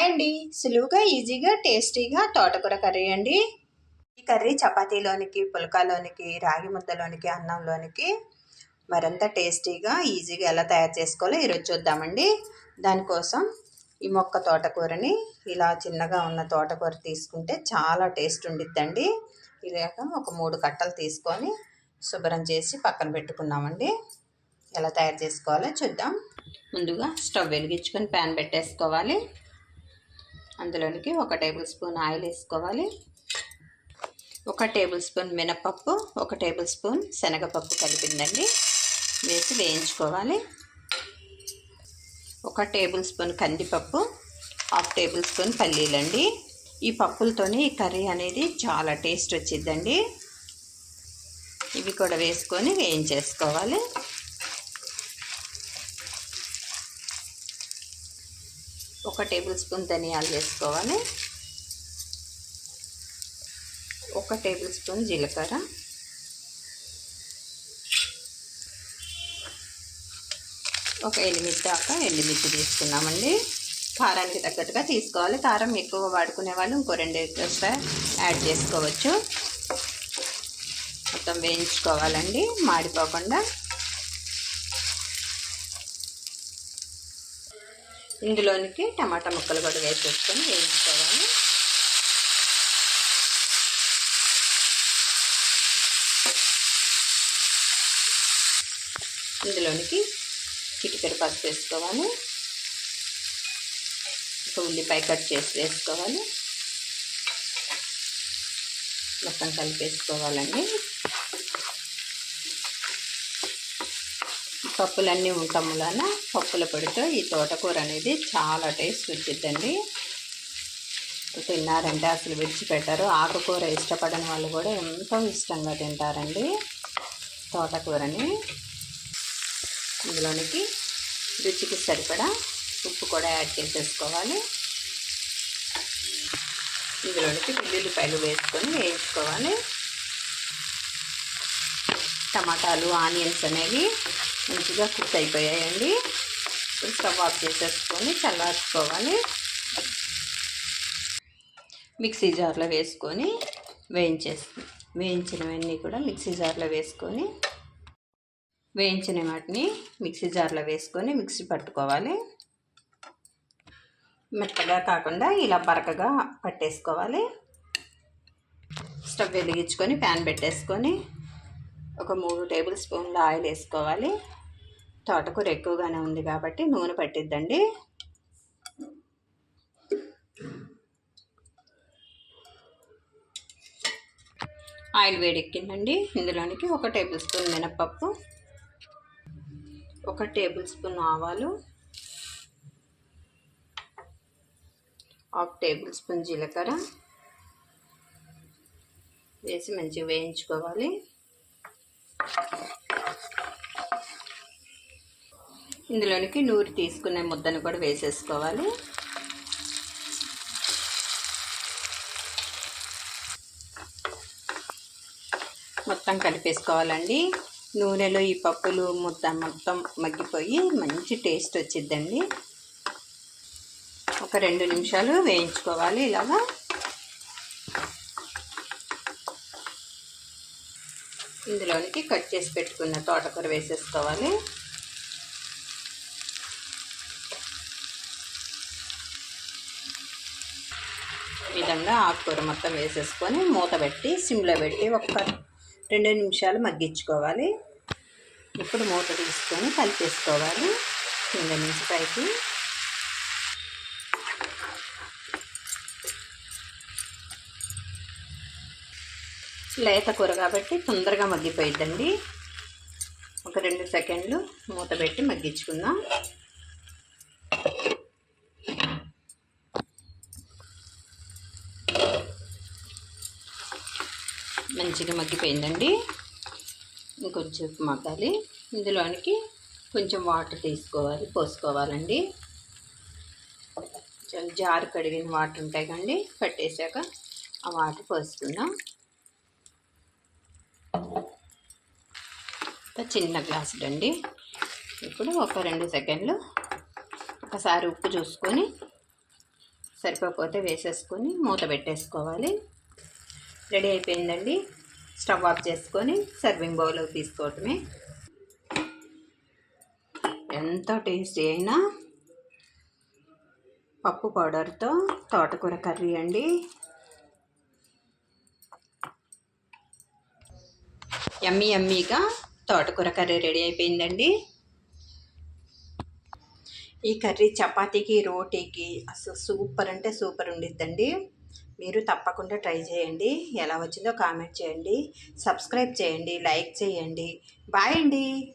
Hi అండి సులువుగా ఈజీగా టేస్టీగా తోటకూర కర్రీ అండి. ఈ కర్రీ చపాతీలోనికి పులకలోనికి రాగి ముద్దలోనికి అన్నంలోనికి మరింత టేస్టీగా ఈజీగా ఎలా తయారు చేసుకోవాలో ఈరోజు చూద్దామండి. దానికోసం ఈ మొక్క తోటకూరని ఇలా చిన్నగా ఉన్న తోటకూర తీసుకుంటే చాలా టేస్ట్ ఉండిద్దండి. ఇలాగ ఒక మూడు కట్టలు తీసుకొని శుభ్రం చేసి పక్కన పెట్టుకున్నామండి. ఎలా తయారు చేసుకోవాలో చూద్దాం. ముందుగా స్టవ్ వెలిగించుకొని ప్యాన్ పెట్టేసుకోవాలి. అందులోనికి ఒక టేబుల్ స్పూన్ ఆయిల్ వేసుకోవాలి. ఒక టేబుల్ స్పూన్ మినపప్పు ఒక టేబుల్ స్పూన్ శనగపప్పు కలిపిందండి. వేసి వేయించుకోవాలి. ఒక టేబుల్ స్పూన్ కందిపప్పు హాఫ్ టేబుల్ స్పూన్ పల్లీలండి. ఈ పప్పులతోనే ఈ కర్రీ అనేది చాలా టేస్ట్ వచ్చిందండి ఇవి కూడా వేసుకొని వేయించేసుకోవాలి. ఒక టేబుల్ స్పూన్ ధనియాలు వేసుకోవాలి. ఒక టేబుల్ స్పూన్ జీలకర్ర. ఒక ఎనిమిది దాకా ఎండుమిర్చి తీసుకున్నామండి. కారానికి తగ్గట్టుగా తీసుకోవాలి. కారం ఎక్కువ వాడుకునే వాళ్ళు ఇంకో రెండు యాడ్ చేసుకోవచ్చు. మొత్తం వేయించుకోవాలండి. మాడిపోకుండా. ఇందులోనికి టమాటా ముక్కలు కూడా వేసేసుకొని వేయించుకోవాలి. ఇందులోనికి చిటికెడు పసుపు వేసుకోవాలి. ఒక ఉల్లిపాయ కట్ చేసి వేసుకోవాలి. మొత్తం కలిపేసుకోవాలండి. పప్పులన్నీ ఉండటం వలన పప్పుల పొడితో ఈ తోటకూర అనేది చాలా టేస్ట్ వచ్చిద్దండి. తిన్నారంటే అసలు విడిచిపెట్టారు. ఆకుకూర ఇష్టపడని వాళ్ళు కూడా ఎంతో ఇష్టంగా తింటారండి తోటకూరని. ఇందులోనికి రుచికి సరిపడా ఉప్పు కూడా యాడ్ చేసేసుకోవాలి. ఇందులోనికి ఉల్లిపాయలు వేసుకొని వేయించుకోవాలి. టమాటాలు ఆనియన్స్ అనేవి మంచిగా కుక్ అయిపోయాయండి. ఇప్పుడు స్టవ్ ఆఫ్ చేసేసుకొని చల్లార్చుకోవాలి. మిక్సీ జార్లో వేసుకొని వేయించేసి వేయించినవన్నీ కూడా మిక్సీ జార్లో వేసుకొని వేయించిన వాటిని మిక్సీ జార్లో వేసుకొని మిక్సీ పట్టుకోవాలి. మెత్తగా కాకుండా ఇలా బరకగా పట్టేసుకోవాలి. స్టవ్ వెలిగించుకొని ప్యాన్ పెట్టేసుకొని ఒక మూడు టేబుల్ స్పూన్ల ఆయిల్ వేసుకోవాలి. తోటకూర ఎక్కువగానే ఉంది కాబట్టి నూనె పట్టిద్దండి. ఆయిల్ వేడెక్కిందండి. ఇందులోనికి ఒక టేబుల్ స్పూన్ మినప్పప్పు ఒక టేబుల్ స్పూన్ ఆవాలు హాఫ్ టేబుల్ స్పూన్ జీలకర్ర వేసి మంచిగా వేయించుకోవాలి. ఇందులోనికి నూరి తీసుకునే ముద్దను కూడా వేసేసుకోవాలి. మొత్తం కలిపేసుకోవాలండి. నూనెలో ఈ పప్పులు ముద్ద మొత్తం మగ్గిపోయి మంచి టేస్ట్ వచ్చిద్దండి. ఒక రెండు నిమిషాలు వేయించుకోవాలి ఇలాగా. ఇందులోనికి కట్ చేసి పెట్టుకున్న తోటకూర వేసేసుకోవాలి. విధంగా ఆకుకూర మొత్తం వేసేసుకొని మూత పెట్టి సిమ్లో పెట్టి ఒక రెండు నిమిషాలు మగ్గించుకోవాలి. ఇప్పుడు మూత తీసుకొని కలిపేసుకోవాలి. కింద నుంచి పైకి లేత కూర కాబట్టి తొందరగా మగ్గిపోయిద్దండి. ఒక రెండు సెకండ్లు మూత పెట్టి మగ్గించుకుందాం. మంచిగా మగ్గిపోయిందండి. ఇంకొంచెం మగ్గాలి. ఇందులోనికి కొంచెం వాటర్ తీసుకోవాలి పోసుకోవాలండి. జారు కడిగిన వాటర్ ఉంటాయి కండి పట్టేశాక ఆ వాటర్ పోసుకుందాం. చిన్న గ్లాస్ అండి ఇప్పుడు ఒక రెండు సెకండ్లు ఒకసారి ఉప్పు చూసుకొని సరిపోకపోతే వేసేసుకొని మూత పెట్టేసుకోవాలి. రెడీ అయిపోయిందండి. స్టవ్ ఆఫ్ చేసుకొని సర్వింగ్ బౌల్లో తీసుకోవటమే. ఎంతో టేస్టీ అయినా పప్పు పౌడర్తో తోటకూర కర్రీ అండి. ఎమ్మి ఎమ్మీగా తోటకూర కర్రీ రెడీ అయిపోయిందండి. ఈ కర్రీ చపాతీకి రోటీకి అసలు సూపర్ అంటే సూపర్ ఉండిద్దండి. మీరు తప్పకుండా ట్రై చేయండి. ఎలా వచ్చిందో కామెంట్ చేయండి. సబ్స్క్రైబ్ చేయండి. లైక్ చేయండి. బాయ్ అండి.